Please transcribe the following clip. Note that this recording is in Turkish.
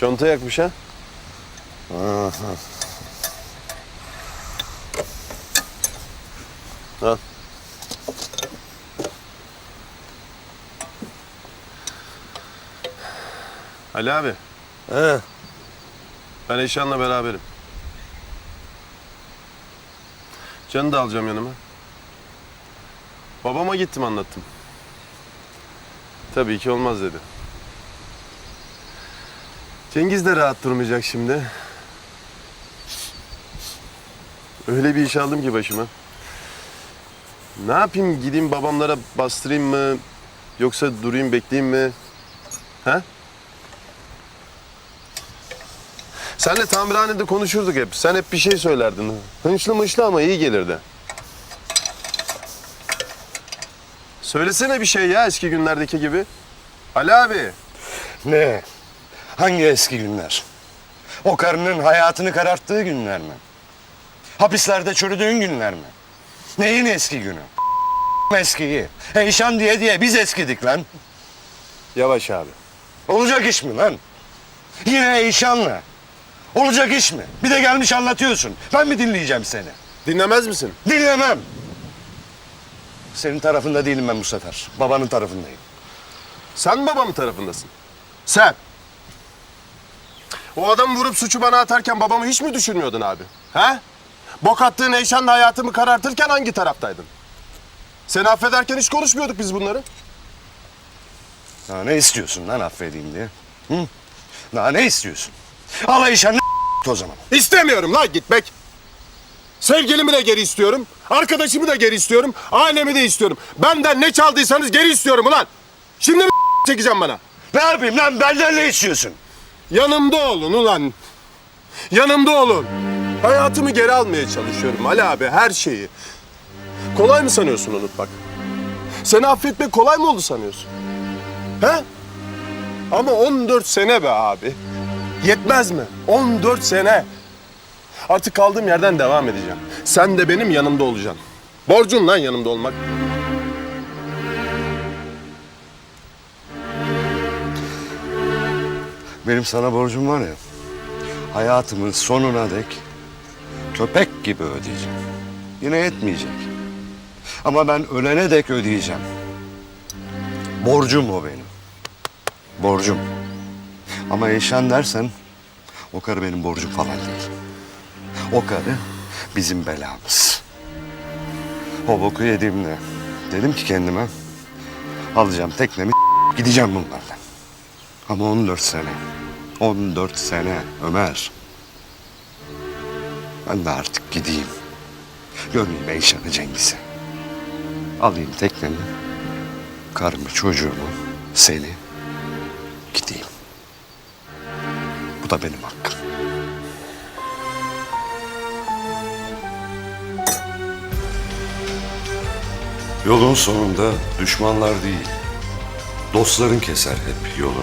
Conta yakmış ha? Al. Ali abi, He. ben Eşan'la beraberim. Can'ı da alacağım yanıma. Babama gittim anlattım. Tabii ki olmaz dedi. Cengiz de rahat durmayacak şimdi. Öyle bir iş aldım ki başıma. Ne yapayım gideyim babamlara bastırayım mı? Yoksa durayım bekleyeyim mi? Ha? Senle tamirhanede konuşurduk hep. Sen hep bir şey söylerdin. Hınçlı mışlı ama iyi gelirdi. Söylesene bir şey ya eski günlerdeki gibi. Ali abi. Ne? Hangi eski günler? O karının hayatını kararttığı günler mi? Hapislerde çürüdüğün günler mi? Neyin eski günü? Eskiyi. Eyşan diye diye biz eskidik lan. Yavaş abi. Olacak iş mi lan? Yine Eyşan'la. Olacak iş mi? Bir de gelmiş anlatıyorsun. Ben mi dinleyeceğim seni? Dinlemez misin? Dinlemem. Senin tarafında değilim ben bu sefer. Babanın tarafındayım. Sen babamın tarafındasın. Sen. O adam vurup suçu bana atarken babamı hiç mi düşünmüyordun abi? He? Bok attığın Eyşan'la hayatımı karartırken hangi taraftaydın? Seni affederken hiç konuşmuyorduk biz bunları. Daha ne istiyorsun lan affedeyim diye? Hı? Daha ne istiyorsun? Al Eyşan'ı o zaman. İstemiyorum lan gitmek. Sevgilimi de geri istiyorum. Arkadaşımı da geri istiyorum. Ailemi de istiyorum. Benden ne çaldıysanız geri istiyorum ulan. Şimdi mi çekeceğim bana? Ne yapayım lan benden ne istiyorsun? Yanımda olun ulan. Yanımda olun. Hayatımı geri almaya çalışıyorum Ali abi her şeyi. Kolay mı sanıyorsun unutmak? Seni affetmek kolay mı oldu sanıyorsun? He? Ama 14 sene be abi. Yetmez mi? 14 sene. Artık kaldığım yerden devam edeceğim. Sen de benim yanımda olacaksın. Borcun lan yanımda olmak. Benim sana borcum var ya. Hayatımın sonuna dek köpek gibi ödeyeceğim. Yine yetmeyecek. Ama ben ölene dek ödeyeceğim. Borcum o benim. Borcum. Ama Eyşan dersen o karı benim borcum falan değil. O karı bizim belamız. O boku yediğimde dedim ki kendime alacağım teknemi gideceğim bunlarla. Ama 14 sene. 14 sene Ömer. Ben de artık gideyim. Görmeyeyim Eyşan'ı Cengiz'i. Alayım teknemi. Karımı, çocuğumu, seni. Gideyim. Bu da benim hakkım. Yolun sonunda düşmanlar değil, dostların keser hep yolu.